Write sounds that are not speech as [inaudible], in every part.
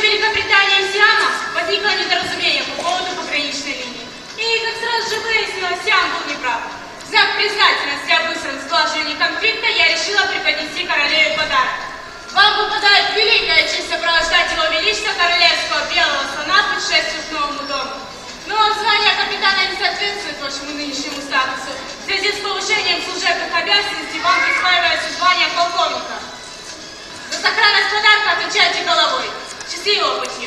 Великобритании и Сиама возникло недоразумение по поводу пограничной линии. И, как сразу же выяснилось, Сиам был неправ. В знак признательности о быстром сглаживании конфликта я решила преподнести королеве подарок. Вам выпадает великая честь сопровождать его величество королевского белого слона в путешествии к новому дому. Но звание капитана не соответствует вашему нынешнему статусу. В связи с повышением служебных обязанностей вам присваивается звание 信我不？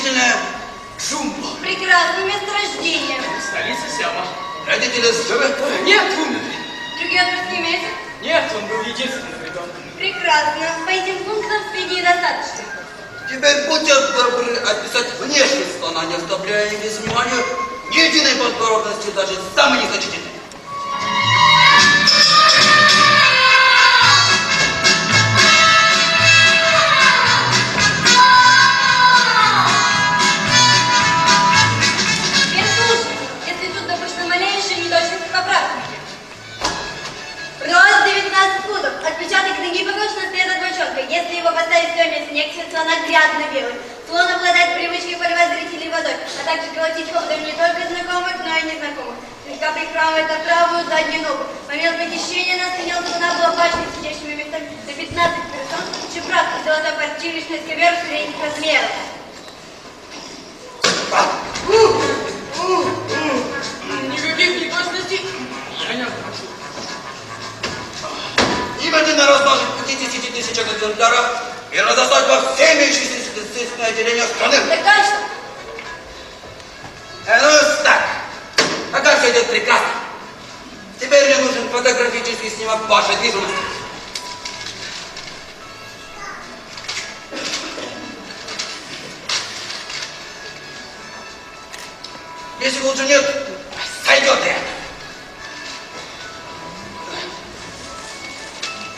Мучительная Джумба. Прекрасное месторождение. Столица Сиама. Родители живы? Нет, умер. Другие отпрыски имеются? Нет, он был единственным ребенком. Прекрасно. По этим пунктам сведений достаточно. Теперь будьте добры описать внешность слона, не оставляя без внимания ни единой подробности, даже самой незначительной. Статистические отделения страны. Так точно. Э, ну, так. Пока все идет прекрасно. Теперь мне нужен фотографический снимок вашей движимости. Если лучше нет, сойдет это.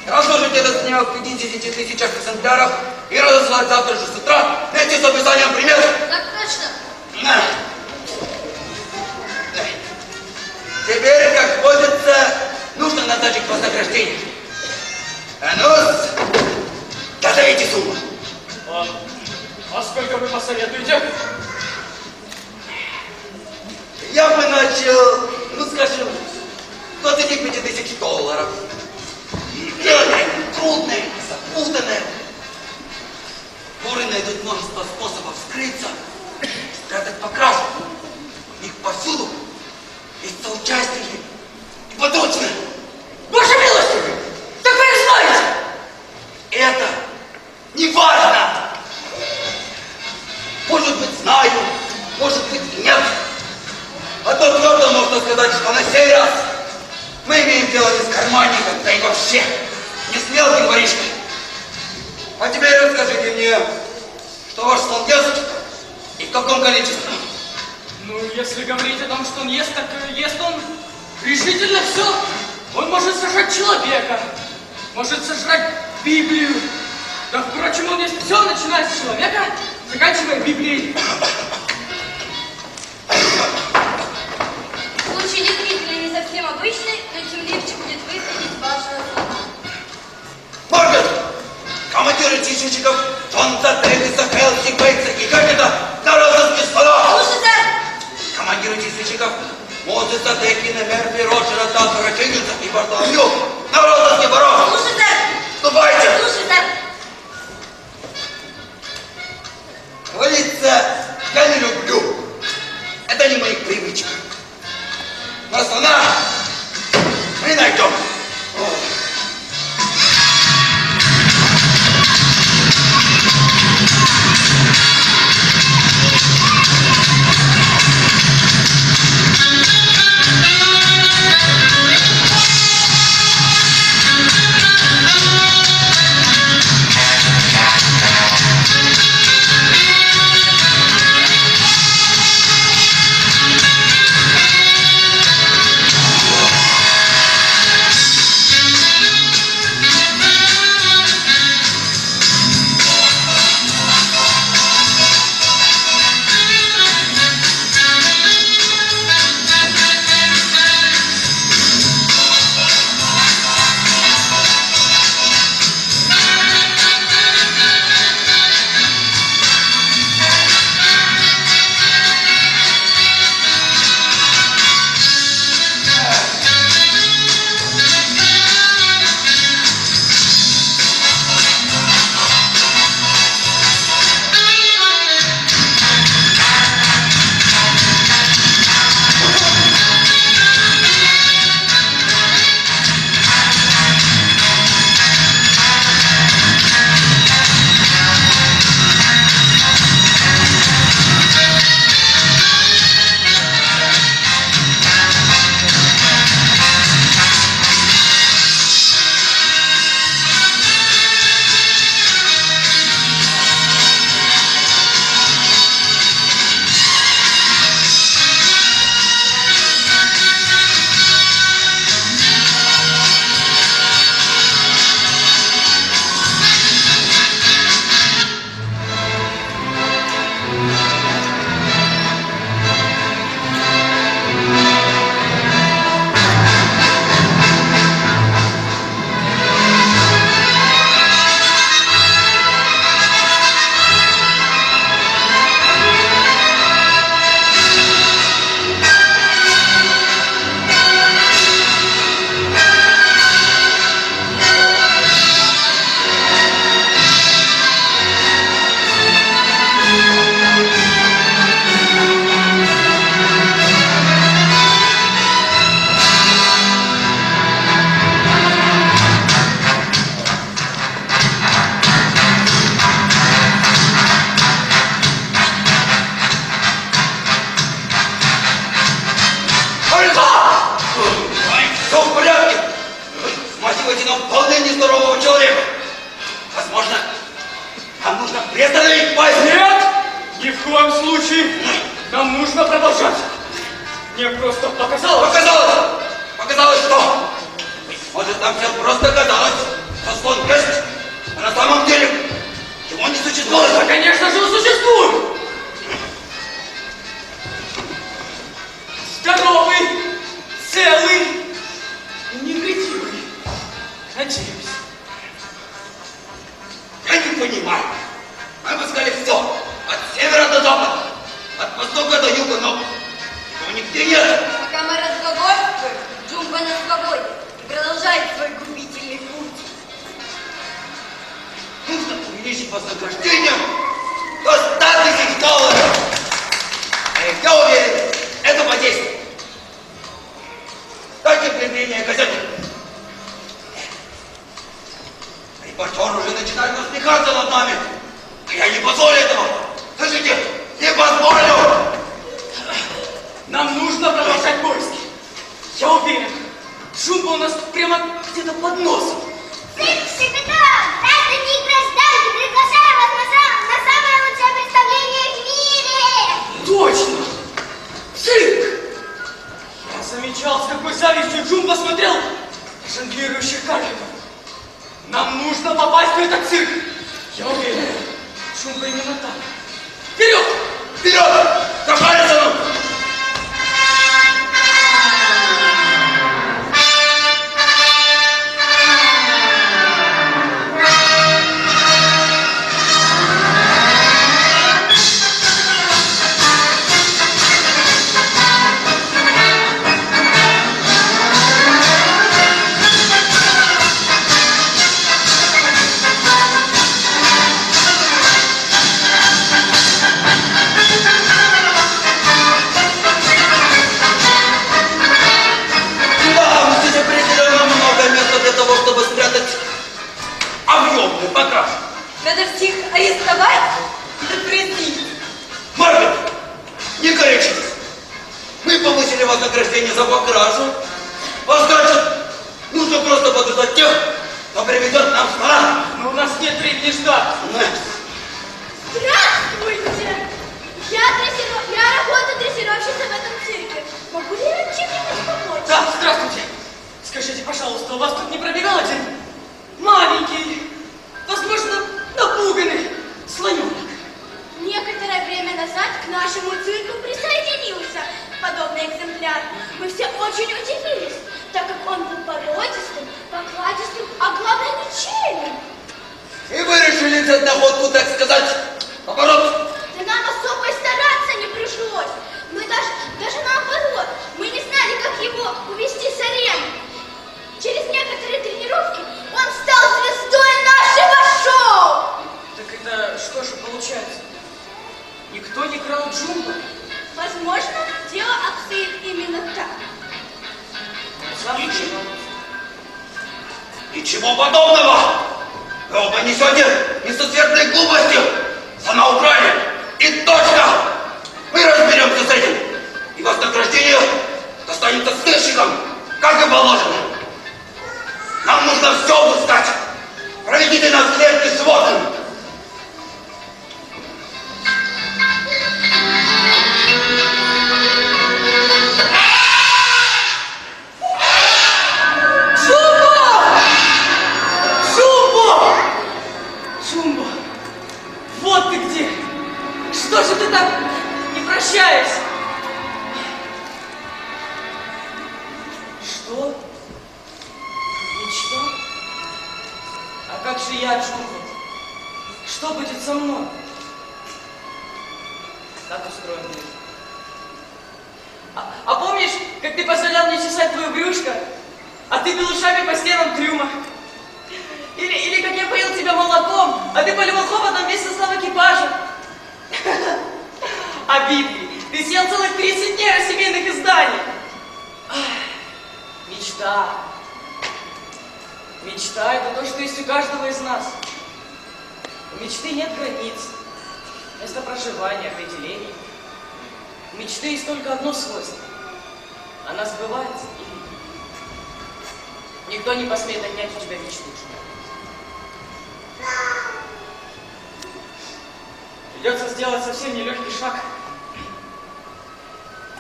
Разложить этот снимок в 50 тысячах экземпляров и разослать завтра же с утра вместе с описанием примеров. Так точно. На. Теперь, как водится, нужно назначить вознаграждение. А ну, даже назовите сумму. А, а сколько вы посоветуете? Я бы начал, ну скажем, 25 тысяч долларов. Дело трудное, запутанное. Найдут множество способов скрыться, спрятать по кражу. Их повсюду есть соучастники и подручные. Боже милостивый! Так вы их знаете! Это не важно. Может быть, знаю, может быть, нет. А то твердо можно сказать, что на сей раз мы имеем дело не с карманником, да и вообще не с мелким воришкой. А теперь расскажите мне, что ваш сон ест и в каком количестве? Ну, если говорить о том, что он ест, так э, ест он решительно все. Он может сожрать человека, может сожрать Библию. Да, впрочем, он ест все, начиная с человека, заканчивая Библией. Мозеса, Декина, Мерфи, Роджера, Тассера, Чиггинса и Бартоломью на розыске воров! Слушай, сэр! Ступайте! Слушай, сэр! Говорится, я не люблю. Это не мои привычки. Но слона вознаграждением до 100 тысяч долларов. И я уверен, это подействует. Дайте примерение газеты. Репортер уже начинает насмехаться над нами. А я не позволю этого. Слышите? Не позволю! Нам нужно продолжать поиски. Я уверен, Джумба у нас прямо где-то под носом. Цирк Шапито! Это не вознаграждение за покражу. А значит, нужно просто подождать тех, кто приведет нам смара. Но у нас нет времени ждать. Здравствуйте! Я, дрессиров... я работаю дрессировщицей в этом цирке. Могу ли я чем-нибудь помочь? Да, здравствуйте. Скажите, пожалуйста, у вас тут не пробегал один маленький, возможно, напуганный слоненок? Некоторое время назад к нашему цирку подобный экземпляр. Мы все очень удивились, так как он был породистым, покладистым, а главное ничейным. И вы решили взять находку, так сказать, оборот. Да нам особо и стараться не пришлось. Мы даже, даже наоборот, мы не знали, как его увести с арены. Через некоторые тренировки он стал звездой нашего шоу. Так это что же получается? Никто не крал Джумба? Возможно, именно так. Ничего. Ничего подобного! Вы оба несете несусветные глупости! Она украли! И точно! Мы разберемся с этим! И вознаграждение достанется сыщикам, как и положено! Нам нужно все обыскать! Проведите нас в клетке с животным! Чесать твое брюшко, а ты бил ушами по стенам трюма? Или, или как я поил тебя молоком, а ты поливал хоботом весь состав экипажа? [laughs] А Библии? Ты съел целых 30 дней семейных изданий. Мечта. Мечта – это то, что есть у каждого из нас. У мечты нет границ, места проживания, определений. У мечты есть только одно свойство. Она сбывается нет. Никто не посмеет отнять у тебя мечту. Придется сделать совсем нелегкий шаг.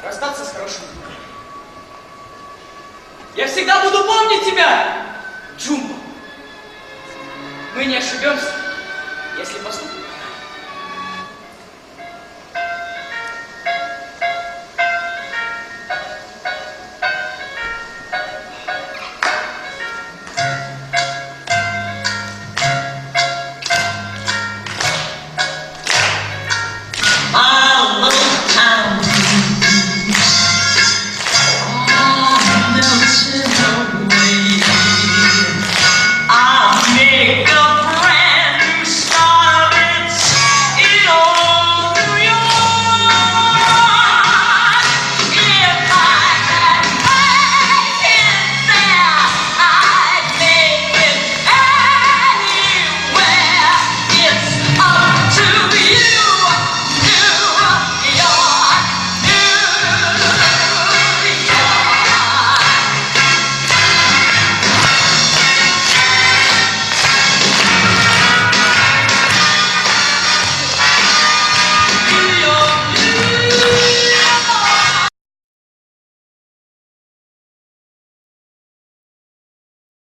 Расстаться с хорошим. Я всегда буду помнить тебя, Джумбо. Мы не ошибемся, если поступим